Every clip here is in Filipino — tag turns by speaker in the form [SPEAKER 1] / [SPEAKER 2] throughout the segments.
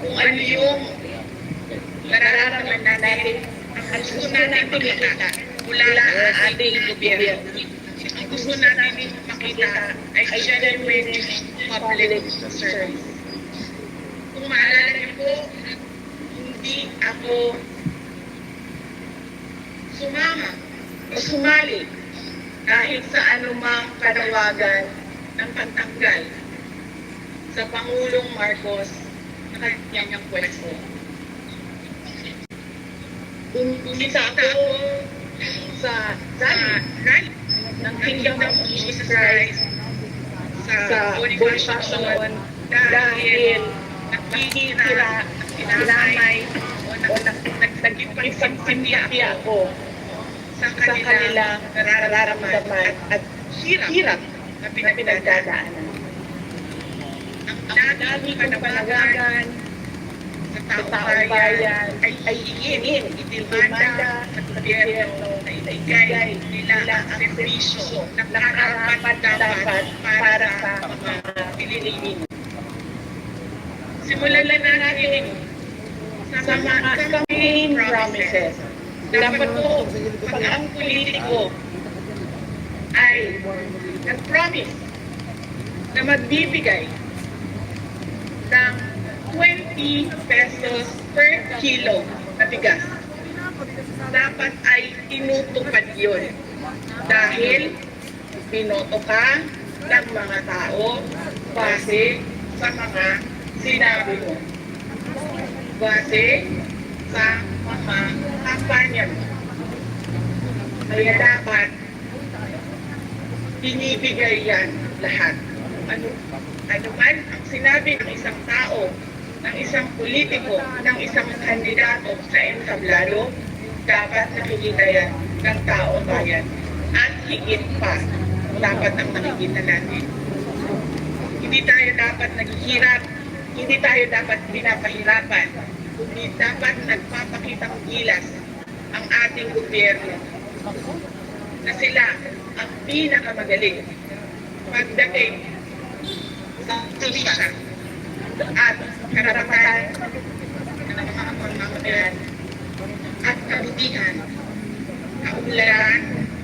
[SPEAKER 1] kung ano yung nararamdaman natin, ang gusto natin makita mula sa ating gobyerno. Ang gusto natin makita ay genuine public service. Kung maalala niyo po, hindi ako sumama o sumali kahit sa anumang panawagan ng pagtanggal sa Pangulong Marcos na kanyang pwesto. Bumisa ako sa rally ng Kingdom of Jesus Christ sa Bonifacio noon dahil nakikira, sinamay, o nagpagsimpati ako sa kanilang nararamdaman. at hirap na pinagdadaanan. Ang dami panawagan sa taong bayan ay iingin, itinimanda sa gobyerno na ibigay nila ang serbisyo na nakarapat dapat para sa mga Pilipino. Simulan na natin sa mga campaign promises. Dapat po, pag ang politiko ay nag-promise na magbibigay ng 20 pesos per kilo na bigas. Dapat ay tinutupad yun. Dahil binoto ka ng mga tao base sa mga sinabi mo. Base sa mga kampanya mo. Kaya dapat binibigay yan lahat. Ano, ano man ang sinabi ng isang tao, ng isang politiko, ng isang kandidato sa entablado, dapat nakikita yan ng tao bayan. At higit pa, dapat ang nakikita natin. Hindi tayo dapat naghihirap, hindi tayo dapat pinapahirapan, kundi dapat nagpapakitang gilas ang ating gobyerno na sila ang pinakamagaling. Pagdating sa susya at karapatan ng mga mamamayan at kabutihan, kaunlaran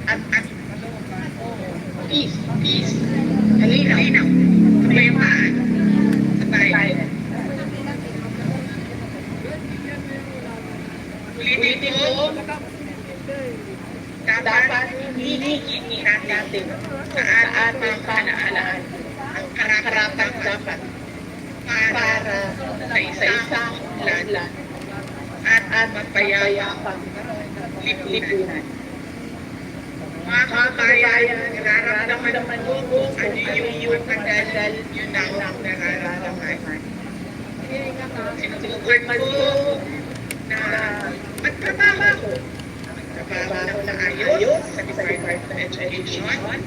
[SPEAKER 1] at at peace, peace, kalinaw, kapayapaan sa bayan. Politiko, dapat hinihingihan natin sa ating panaalaan ang karapat dapat para sa isa-isang lanlan at mapayapang lipunan. Mga kabayan, nararamdaman mo kung ano yung kadalal yun ang nararamdaman. Sinubukan ko na magtrabaho trabaho na ayos sa Department of Education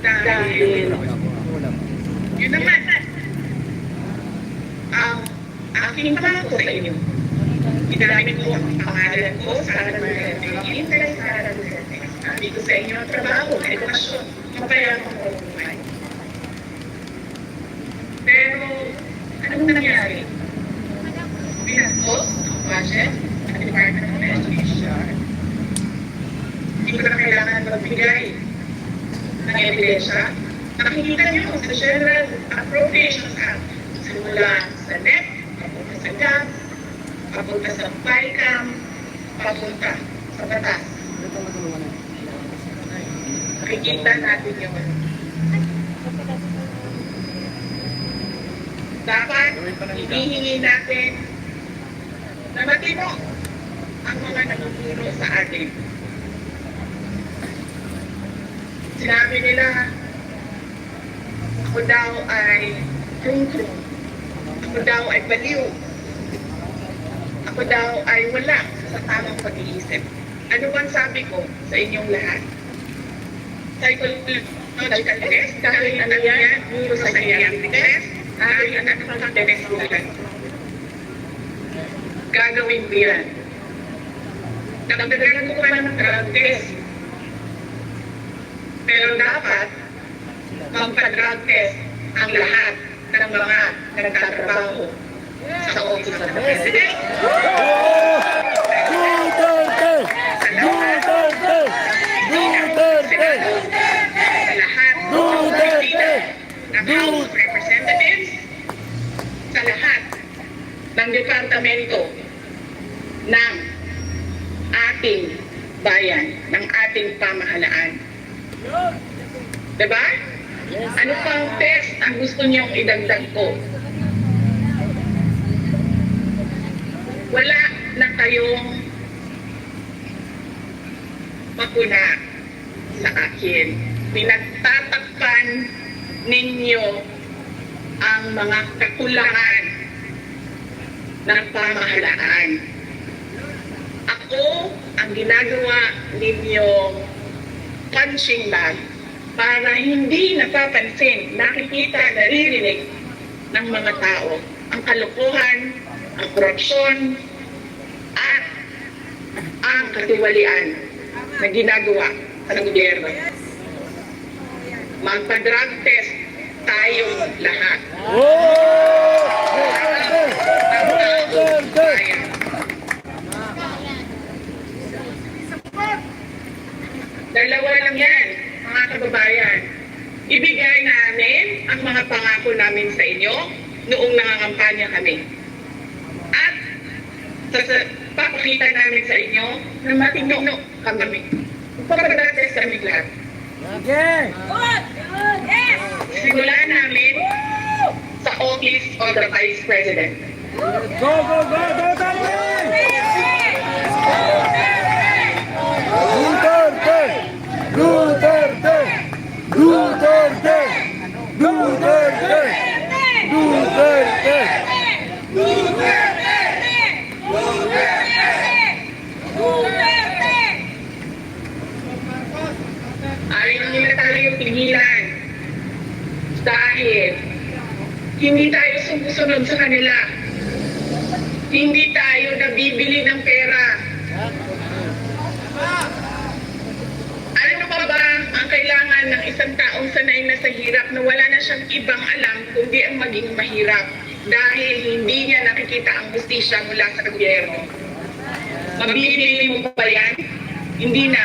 [SPEAKER 1] dahil yun naman ang aking pangako sa inyo. Ginamit ko ang pangalan ko sa Sara Duterte. Intay Sara Duterte. Sabi ko sa inyo ang trabaho, edukasyon, mapayamang buhay. Pero, anong nangyari? Binastos ang budget ng Department of Education hindi ko na kailangan magbigay ng ebidensya. Nakikita niyo sa General Appropriations Act, simula sa NEP, papunta sa GAP, papunta sa PICAM, papunta sa batas. Nakikita natin yun. Dapat hinihingi natin na matino ang mga nanuturo sa atin. Sinabi nila, ako daw ay trung-trung. Ako daw ay baliw. Ako daw ay wala sa tamang pag-iisip. Ano bang sabi ko sa inyong lahat? Psychological test, dahil ano yan, neuropsychiatric test, dahil ano ang test. Gagawin ko yan. Dagdagan ko pa ng drug test. Pero dapat,
[SPEAKER 2] magpa-drug test ang lahat ng mga nagtatrabaho sa Office of the President.
[SPEAKER 1] Duterte! Duterte! Duterte!
[SPEAKER 2] Sa lahat
[SPEAKER 1] Duterte!
[SPEAKER 2] ng of Representatives, sa lahat ng departamento ng ating bayan, ng ating pamahalaan. Diba? Ano pang test ang gusto niyong idagdag ko? Wala na kayong bakuna sa akin. Pinagtatakpan ninyo ang mga kakulangan ng pamahalaan. Ako ang ginagawa ninyong punching bag para hindi napapansin, nakikita, naririnig ng mga tao ang kalukuhan, ang korupsyon, at ang katiwalian na ginagawa sa gobyerno. Magpa-drug test tayong lahat.
[SPEAKER 1] Oh! Duterte!
[SPEAKER 2] Dalawa lang yan, mga kababayan. Ibigay namin ang mga pangako namin sa inyo noong nangangampanya kami. At sa, papakita namin sa inyo na matino kami. Pagpapadates kami lahat.
[SPEAKER 1] Okay!
[SPEAKER 2] Simulan namin sa Office of the Vice President.
[SPEAKER 1] Go, go, go, Duterte! Duterte! Duterte! Duterte! Duterte! Duterte!
[SPEAKER 2] Ayaw nila tayo pigilan. Dahil hindi tayo sumusunod sa kanila. Hindi tayo nabibili ng pera. Ano pa ba ang kailangan ng isang taong sanay na sa hirap na wala na siyang ibang alam kundi ang maging mahirap dahil hindi niya nakikita ang justisya mula sa gobyerno? Mabibili mo ba yan? Hindi na.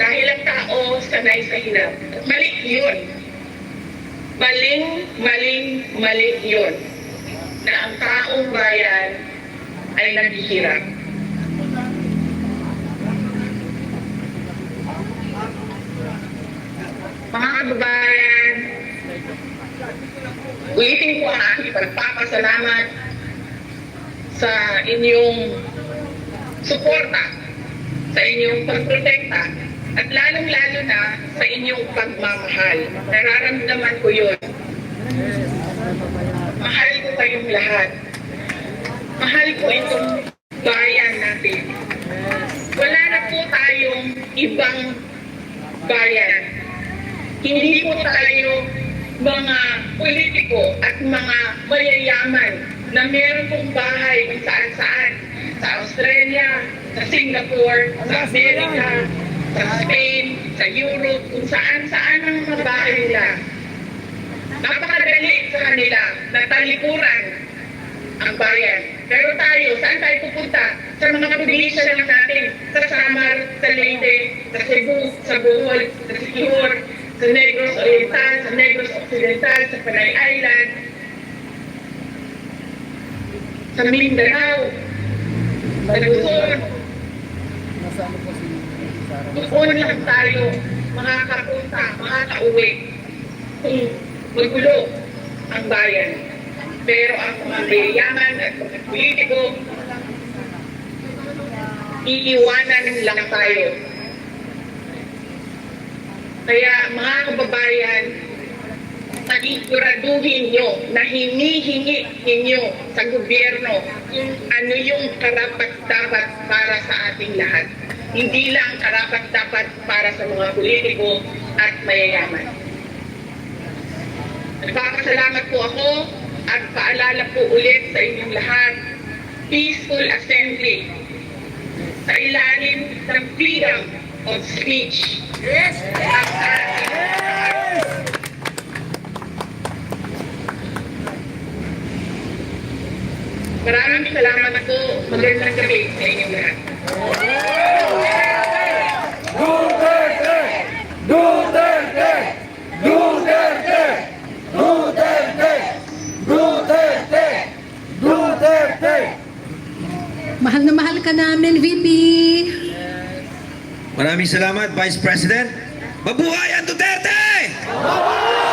[SPEAKER 2] Dahil ang tao sanay sa hirap. Mali yun. Maling, maling, mali yun. Na ang taong bayan ay naghihirap. Mga kababayan, ulitin ko ang aking pagpapasalamat sa inyong suporta, sa inyong pagprotekta, at lalong-lalo na sa inyong pagmamahal. Nararamdaman ko yun. Mahal ko kayong lahat. Mahal ko itong bayan natin. Wala na po tayong ibang bayan. Hindi po tayo mga politiko at mga mayayaman na meron pong bahay kung saan-saan. Sa Australia, sa Singapore, sa Amerika, sa Spain, sa Europe, kung saan-saan ang mga bahay nila. Napakadali sa kanila na talikuran ang bayan. Pero tayo, saan tayo pupunta? Sa mga probinsya lang natin. Sa Samar, sa Leyte, sa Cebu, sa Bohol, sa Sikihor, sa Negros Oriental, sa Negros Occidental, sa Panay Island, sa Mindanao, sa Luzon, doon lang tayo makakapunta, makakauwi kung magulo ang bayan. Pero ang mga mayayaman at mga politiko, iiwanan lang tayo. Kaya mga kababayan, paniguraduhin nyo na hinihingi ninyo sa gobyerno kung ano yung karapat-dapat para sa ating lahat. Hindi lang karapat-dapat para sa mga politiko at mayayaman. Nagpapasalamat po ako at paalala po ulit sa inyong lahat, peaceful assembly sa ilalim ng freedom of speech. Yes! Maraming salamat po. Magandang gabi sa inyong lahat.
[SPEAKER 1] Duterte! Duterte! Duterte! Duterte! Duterte! Duterte!
[SPEAKER 3] Mahal na mahal ka namin, VP.
[SPEAKER 4] Maraming salamat, Vice President. Mabuhay ang Duterte!
[SPEAKER 1] Mabuhay